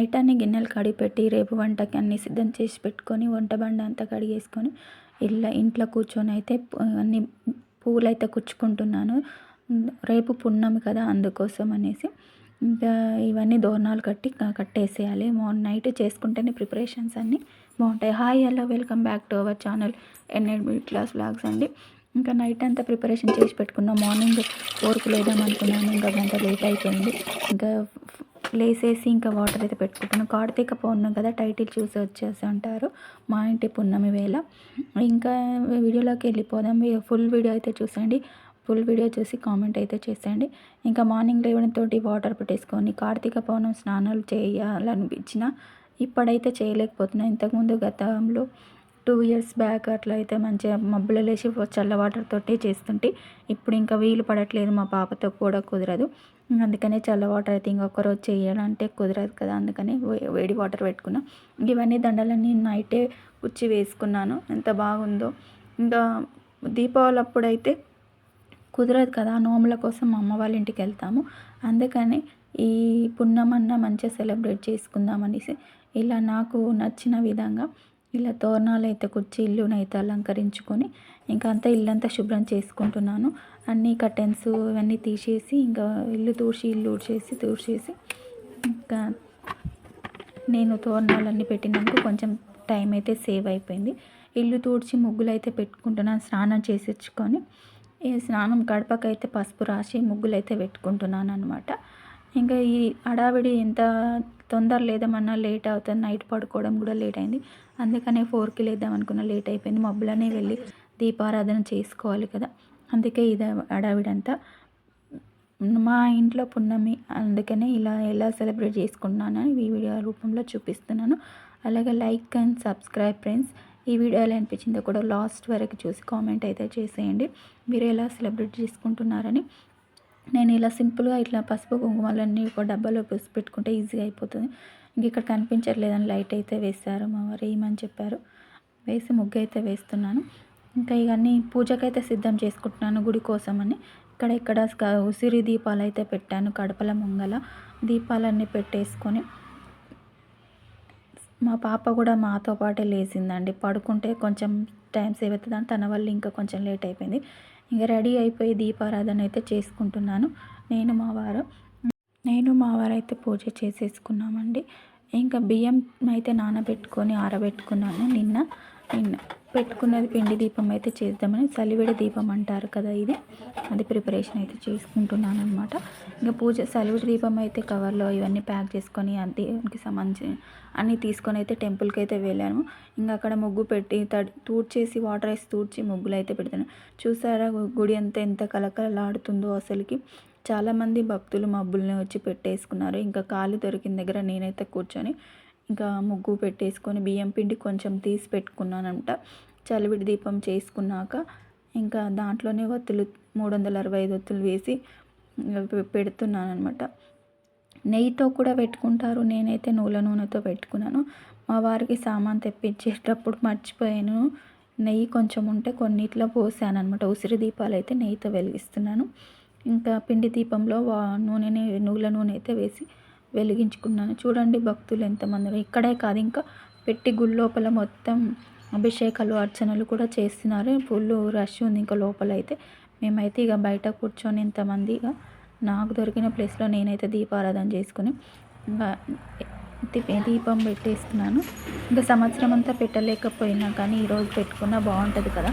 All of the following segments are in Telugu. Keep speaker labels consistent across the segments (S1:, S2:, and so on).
S1: నైట్ అన్ని గిన్నెలు కడిగి పెట్టి రేపు వంటకి అన్ని సిద్ధం చేసి పెట్టుకొని వంట బండ అంతా కడిగేసుకొని ఇలా ఇంట్లో కూర్చొని అయితే అన్ని పువ్వులు అయితే కుచ్చుకుంటున్నాను. రేపు పున్నమి కదా అందుకోసం అనేసి. ఇంకా ఇవన్నీ దోరణాలు కట్టి కట్టేసేయాలి. మార్నింగ్ నైట్ చేసుకుంటేనే ప్రిపరేషన్స్ అన్నీ బాగుంటాయి. Hi hello welcome back to our channel ఎన్ఎడ్ middle class blogs అండి. ఇంకా నైట్ అంతా ప్రిపరేషన్ చేసి పెట్టుకున్నాం. మార్నింగ్ వర్క్ లేదాం అనుకున్నాను ఇంకా గంట లేట్ అయిపోయింది. ఇంకా లేసేసి ఇంకా వాటర్ అయితే పెట్టుకుంటాను. కార్తీక పౌర్ణం కదా టైటిల్ చూసి వచ్చేసి అంటారు మా ఇంటి పున్నమి వేళ. ఇంకా వీడియోలోకి వెళ్ళిపోదాం. ఫుల్ వీడియో అయితే చూసండి ఫుల్ వీడియో చూసి కామెంట్ అయితే చేసేయండి. ఇంకా మార్నింగ్ లేవడంతో వాటర్ పెట్టేసుకొని కార్తీక పౌర్ణం స్నానాలు చేయాలనిపించిన ఇప్పుడైతే చేయలేకపోతున్నా. ఇంతకుముందు గతంలో టూ ఇయర్స్ బ్యాక్ అట్లా అయితే మంచిగా మబ్బులు లేచి చల్ల వాటర్ తోటి చేస్తుంటే ఇప్పుడు ఇంకా వీలు పడట్లేదు. మా పాపతో కూడా కుదరదు. అందుకనే చల్ల వాటర్ అయితే ఇంకొక రోజు చేయాలంటే కుదరదు కదా అందుకని వేడి వాటర్ పెట్టుకున్నా. ఇవన్నీ దండలన్నీ నైటే ఉచ్చి వేసుకున్నాను. ఎంత బాగుందో. ఇంకా దీపావళి అప్పుడైతే కుదరదు కదా నోముల కోసం మా అమ్మ వాళ్ళ ఇంటికి వెళ్తాము. అందుకని ఈ పున్నమన్న మంచిగా సెలబ్రేట్ చేసుకుందాం అనేసి ఇలా నాకు నచ్చిన విధంగా ఇలా తోరణాలు అయితే కుర్చీ ఇల్లునైతే అలంకరించుకొని ఇంకా అంతా ఇల్లంతా శుభ్రం చేసుకుంటున్నాను. అన్ని కర్టెన్స్ ఇవన్నీ తీసేసి ఇంకా ఇల్లు తూర్చి ఇల్లు ఊడ్చేసి తూడ్చేసి ఇంకా నేను తోరణాలన్నీ పెట్టినందుకు కొంచెం టైం అయితే సేవ్ అయిపోయింది. ఇల్లు తూడ్చి ముగ్గులు అయితే పెట్టుకుంటున్నాను స్నానం చేసేసుకొని. ఈ స్నానం గడపకైతే పసుపు రాసి ముగ్గులు అయితే పెట్టుకుంటున్నాను అనమాట ఇంకా ఈ హడావిడి ఎంత తొందర లేదమన్నా లేట్ అవుతుంది. నైట్ పడుకోవడం కూడా లేట్ అయింది. అందుకనే ఫోర్కి లేద్దాం అనుకున్న. లేట్ అయిపోయింది. మబ్బులనే వెళ్ళి దీపారాధన చేసుకోవాలి కదా. అందుకే ఇది హడావిడంతా. మా ఇంట్లో పున్నమి అందుకనే ఇలా ఎలా సెలబ్రేట్ చేసుకుంటున్నానని ఈ వీడియో రూపంలో చూపిస్తున్నాను. అలాగే లైక్ అండ్ సబ్స్క్రైబ్ ఫ్రెండ్స్. ఈ వీడియో ఎలా అనిపించిందో కూడా లాస్ట్ వరకు చూసి కామెంట్ అయితే చేసేయండి. మీరు ఎలా సెలబ్రేట్ చేసుకుంటున్నారని నేను ఇలా సింపుల్గా ఇట్లా పసుపు కుంకుమలన్నీ ఒక డబ్బాలో వేసి పెట్టుకుంటే ఈజీగా అయిపోతుంది. ఇంక ఇక్కడ కనిపించట్లేదని లైట్ అయితే వేస్తారు మా వారు వేయమని చెప్పారు? వేసి ముగ్గు అయితే వేస్తున్నాను. ఇంకా ఇవన్నీ పూజకైతే సిద్ధం చేసుకుంటున్నాను గుడి కోసమని. ఇక్కడ ఇక్కడ ఉసిరి దీపాలు అయితే పెట్టాను కడపల ముంగల దీపాలన్నీ పెట్టేసుకొని. మా పాప కూడా మాతో పాటే లేచిందండి. పడుకుంటే కొంచెం టైం సేవ్ అవుతుందని తన వల్ల ఇంకా కొంచెం లేట్ అయిపోయింది. ఇంకా రెడీ అయిపోయి దీపారాధన అయితే చేసుకుంటున్నాను. నేను మా వారు. నేను మా వారు అయితే పూజ చేసేసుకున్నామండి. ఇంకా బియ్యం అయితే నానబెట్టుకొని ఆరబెట్టుకున్నాను. నిన్న నిన్న పెట్టుకున్నది పిండి దీపం అయితే చేద్దామని సలివిడి దీపం అంటారు కదా ఇది. అది ప్రిపరేషన్ అయితే చేసుకుంటున్నాను అనమాట ఇంకా పూజ సలివిడి దీపం అయితే కవర్లో ఇవన్నీ ప్యాక్ చేసుకొని దేవునికి సంబంధించి అన్నీ తీసుకొని అయితే టెంపుల్కి అయితే వెళ్ళాను. ఇంకా అక్కడ ముగ్గు పెట్టి తడి తూడ్చేసి వాటర్ వేసి తూడ్చి ముగ్గులు అయితే పెడతాను. చూసారా గుడి అంతా ఎంత కలకలలాడుతుందో అసలుకి. చాలామంది భక్తులు మబ్బుల్ని వచ్చి పెట్టేసుకున్నారు. ఇంకా ఖాళీ దొరికిన దగ్గర నేనైతే కూర్చొని ఇంకా ముగ్గు పెట్టేసుకొని బియ్యం పిండి కొంచెం తీసి పెట్టుకున్నానంట. చలివిడి దీపం చేసుకున్నాక ఇంకా దాంట్లోనే ఒత్తులు మూడు వందల అరవై ఐదు ఒత్తులు వేసి పెడుతున్నాను అనమాట నెయ్యితో కూడా పెట్టుకుంటారు. నేనైతే నూల నూనెతో పెట్టుకున్నాను. మా వారికి సామాన్ తెప్పించేటప్పుడు మర్చిపోయాను. నెయ్యి కొంచెం ఉంటే కొన్నిట్లో పోసాను అనమాట ఉసిరి దీపాలు అయితే నెయ్యితో వెలిగిస్తున్నాను. ఇంకా పిండి దీపంలో నూనెని నువ్వుల నూనె అయితే వేసి వెలిగించుకున్నాను. చూడండి భక్తులు ఎంతమంది. ఇక్కడే కాదు ఇంకా పెట్టి గుడి లోపల మొత్తం అభిషేకాలు అర్చనలు కూడా చేస్తున్నారు. ఫుల్ రష్ ఉంది ఇంకా లోపల అయితే. మేమైతే ఇక బయట కూర్చొని ఇంతమంది ఇక నాకు దొరికిన ప్లేస్లో నేనైతే దీపారాధన చేసుకుని దీపం పెట్టేస్తున్నాను. ఇంకా సంవత్సరం అంతా పెట్టలేకపోయినా కానీ ఈరోజు పెట్టుకున్నా బాగుంటుంది కదా.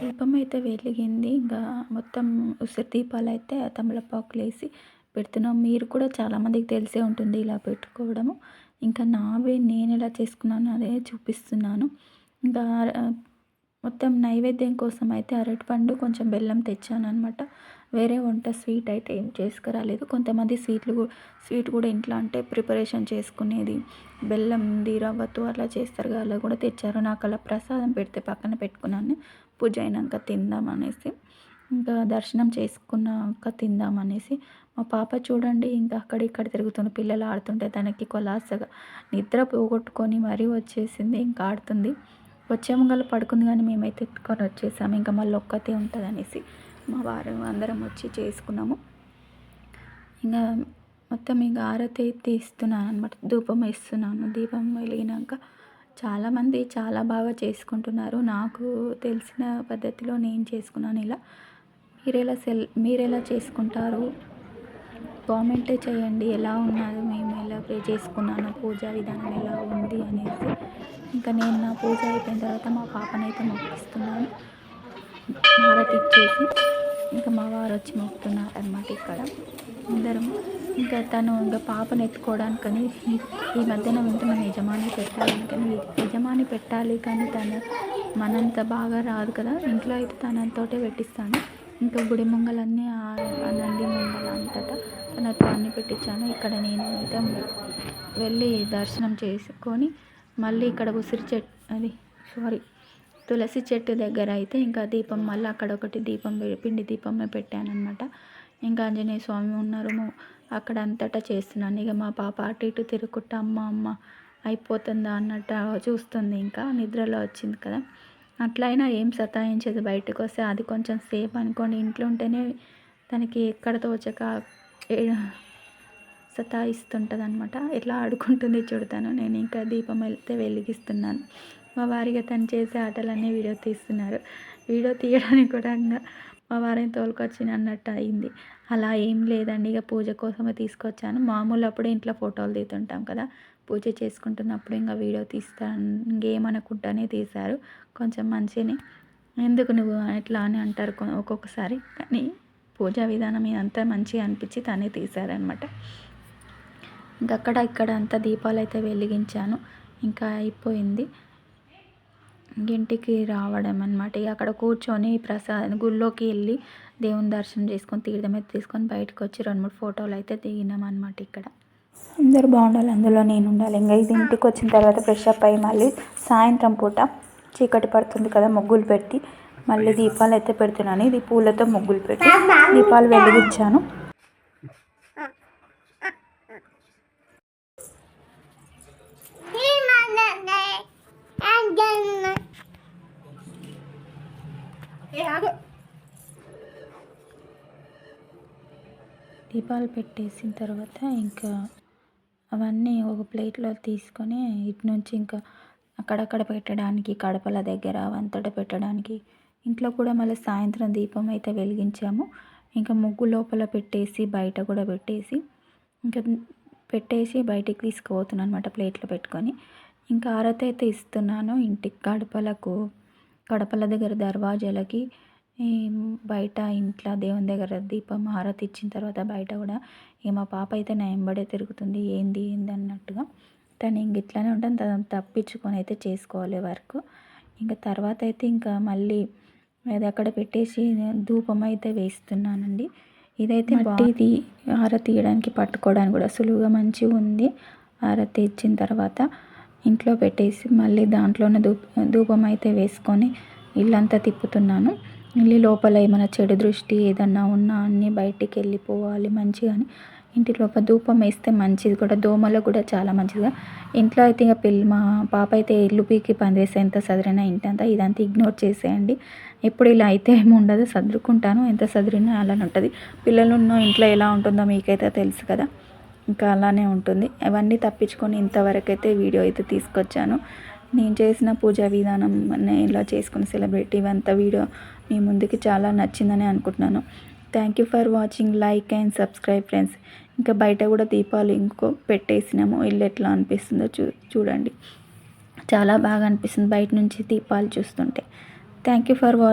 S1: దీపం అయితే వెలిగింది. ఇంకా మొత్తం ఉసిరి దీపాలు అయితే తమలపాకులు వేసి పెడుతున్నాం. మీరు కూడా చాలామందికి తెలిసే ఉంటుంది ఇలా పెట్టుకోవడము. ఇంకా నావే నేను ఎలా చేసుకున్నాను అదే చూపిస్తున్నాను. ఇంకా మొత్తం నైవేద్యం కోసం అయితే అరటిపండు కొంచెం బెల్లం తెచ్చాను అనమాట వేరే వంట స్వీట్ అయితే ఏం చేసుకురాలేదు. కొంతమంది స్వీట్లు స్వీట్ కూడా ఇంట్లో అంటే ప్రిపరేషన్ చేసుకునేది. బెల్లం రవ్వతో అలా చేస్తారు కదా అలా కూడా తెచ్చారు. నాకు అలా ప్రసాదం పెడితే పక్కన పెట్టుకున్నాను. పూజ అయినాక తిందామనేసి ఇంకా దర్శనం చేసుకున్నాక తిందామనేసి మా పాప చూడండి ఇంకా అక్కడ ఇక్కడ తిరుగుతుంది పిల్లలు ఆడుతుంటే తనకి కొలాసగా నిద్ర పోగొట్టుకొని మరీ వచ్చేసింది ఇంకా ఆడుతుంది. వచ్చే ముంగల పడుకుంది కానీ మేమైతే ఎత్తుకొని వచ్చేసాము ఇంకా మళ్ళీ ఒక్కతే ఉంటుంది అనేసి మా వారు అందరం వచ్చి చేసుకున్నాము. ఇంకా మొత్తం ఇంకా ఆరతి అయితే ఇస్తున్నాను అనమాట ధూపం ఇస్తున్నాను దీపం వెలిగినాక చాలామంది చాలా బాగా చేసుకుంటున్నారు. నాకు తెలిసిన పద్ధతిలో నేను చేసుకున్నాను ఇలా. మీరెలా సెల్ మీరెలా చేసుకుంటారు? కామెంట్ చేయండి. ఎలా ఉన్నది మేము ఎలా పే చేసుకున్నాను? పూజా విధానం ఎలా ఉంది అనేసి. ఇంకా నేను నా పూజ అయిపోయిన తర్వాత మా పాపనైతే మొక్కిస్తున్నాను. హారతి ఇచ్చేసి ఇంకా మా వారు వచ్చి మొక్కుతున్నారు అనమాట ఇక్కడ. అందరం ఇంకా తను ఇంకా పాపను ఎత్తుకోవడానికని ఈ- మధ్యన వింటున్నాను యజమాని పెట్టాలి కానీ యజమాని పెట్టాలి కానీ తను మనంత బాగా రాదు కదా. ఇంట్లో అయితే తనంతోటే పెట్టిస్తాను. ఇంకా గుడి ముంగలన్నీ నంది ముంగల అంతటా తనతో అన్ని పెట్టించాను. ఇక్కడ నేను అయితే వెళ్ళి దర్శనం చేసుకొని మళ్ళీ ఇక్కడ ఉసిరి చెట్టు అది సారీ తులసి చెట్టు దగ్గర అయితే ఇంకా దీపం మళ్ళీ అక్కడ ఒకటి దీపం పె- పిండి దీపమే పెట్టాను అనమాట ఇంకా ఆంజనేయ స్వామి ఉన్నారు. అక్కడ అంతటా చేస్తున్నాను. ఇక మా పాప అటు ఇటు తిరుగుకుంటా అమ్మ అమ్మ అయిపోతుందా అన్నట్టు చూస్తుంది. ఇంకా నిద్రలో వచ్చింది కదా. అట్లయినా ఏం సతాయించదు బయటకు వస్తే. అది కొంచెం సేఫ్ అనుకోండి. ఇంట్లో ఉంటేనే తనకి ఎక్కడ తోచక సతాయిస్తుంటుంది అనమాట ఎట్లా ఆడుకుంటుంది చూడతాను నేను ఇంకా దీపం వెళ్తే వెలిగిస్తున్నాను. మా వారిగా తను చేసే ఆటలన్నీ వీడియో తీస్తున్నారు. వీడియో తీయడానికి కూడా ఇంకా మా వారిని తోలుకొచ్చిన అన్నట్టు అయింది. అలా ఏం లేదండి. ఇక పూజ కోసమే తీసుకొచ్చాను. మామూలు అప్పుడు ఇంట్లో ఫోటోలు తీస్తుంటాం కదా. పూజ చేసుకుంటున్నప్పుడు ఇంకా వీడియో తీస్తా ఇంకేమనుకుంటానే తీశారు. కొంచెం మంచిని. ఎందుకు నువ్వు ఎట్లా అని అంటారు ఒక్కొక్కసారి. కానీ పూజా విధానం ఇదంతా మంచిగా అనిపించి తనే తీశారనమాట ఇంకక్కడ అక్కడ ఇక్కడ అంతా దీపాలు అయితే వెలిగించాను. ఇంకా అయిపోయింది. ఇంటికి రావడం అనమాట ఇక అక్కడ కూర్చొని ప్రసాద్ గుళ్ళోకి వెళ్ళి దేవుని దర్శనం చేసుకొని తీర్థం అయితే తీసుకొని బయటకు వచ్చి రెండు మూడు ఫోటోలు అయితే దిగినాం అనమాట ఇక్కడ. అందరూ బాగుండాలి. అందులో నేను ఉండాలి. ఇంకా ఇది ఇంటికి వచ్చిన తర్వాత ఫ్రెష్ అప్ అయ్యి మళ్ళీ సాయంత్రం పూట చీకటి పడుతుంది కదా ముగ్గులు పెట్టి మళ్ళీ దీపాలు అయితే పెడుతున్నాను. ఇది పూలతో ముగ్గులు పెట్టి దీపాలు వెలిగించాను. దీపాలు పెట్టేసిన తర్వాత ఇంకా అవన్నీ ఒక ప్లేట్లో తీసుకొని ఇటు నుంచి ఇంకా అక్కడక్కడ పెట్టడానికి కడపల దగ్గర వంతట పెట్టడానికి. ఇంట్లో కూడా మళ్ళీ సాయంత్రం దీపం అయితే వెలిగించాము. ఇంకా ముగ్గు లోపల పెట్టేసి బయట కూడా పెట్టేసి ఇంకా పెట్టేసి బయటికి తీసుకుపోతున్నాను అనమాట ప్లేట్లో పెట్టుకొని. ఇంకా ఆరతి అయితే ఇస్తున్నాను ఇంటికి గడపలకు గడపల దగ్గర దర్వాజాలకి. బయట ఇంట్లో దేవుని దగ్గర దీపం హారతి ఇచ్చిన తర్వాత బయట కూడా ఇక మా పాప అయితే నా వెంబడే తిరుగుతుంది ఏంది ఏంది అన్నట్టుగా. తను ఇంక ఇట్లానే ఉంటాను తను తప్పించుకొని అయితే చేసుకోవాలి వర్క్. ఇంకా తర్వాత అయితే ఇంకా మళ్ళీ అది అక్కడ పెట్టేసి ధూపం అయితే వేస్తున్నానండి. ఇదైతే మట్టిది హారతి తీయడానికి పట్టుకోవడానికి కూడా సులువుగా మంచిగా ఉంది. హారతి ఇచ్చిన తర్వాత ఇంట్లో పెట్టేసి మళ్ళీ దాంట్లోనే ధూప ధూపం అయితే వేసుకొని ఇల్లంతా తిప్పుతున్నాను. ఇల్లు లోపల ఏమైనా చెడు దృష్టి ఏదన్నా ఉన్నా అన్నీ బయటికి వెళ్ళిపోవాలి మంచిగా అని. ఇంటి లోపల ధూపం వేస్తే మంచిది కూడా దోమలో కూడా చాలా మంచిదిగా ఇంట్లో అయితే ఇక పిల్ల మా పాప అయితే ఇల్లు పీకి పనిచేస్తే ఎంత సదిరినా ఇంటంతా ఇదంతా ఇగ్నోర్ చేసేయండి. ఎప్పుడు ఇలా అయితే ఏమి ఉండదు సదురుకుంటాను. ఎంత సదిరినా అలానే ఉంటుంది. పిల్లలు ఉన్న ఇంట్లో ఎలా ఉంటుందో మీకైతే తెలుసు కదా. ఇంకా అలానే ఉంటుంది. అవన్నీ తప్పించుకొని ఇంతవరకు అయితే వీడియో అయితే తీసుకొచ్చాను. నేను చేసిన పూజా విధానం ఇలా చేసుకున్న సెలబ్రిటీ ఇవంతా వీడియో మీ ముందుకి చాలా నచ్చిందని అనుకుంటున్నాను. Thank you for watching like and subscribe friends ఇంకా బయట కూడా దీపాలు ఇంకో పెట్టేసినాము. ఇల్లు ఎట్లా అనిపిస్తుందో చూ చూడండి. చాలా బాగా అనిపిస్తుంది బయట నుంచి దీపాలు చూస్తుంటే. Thank you for watching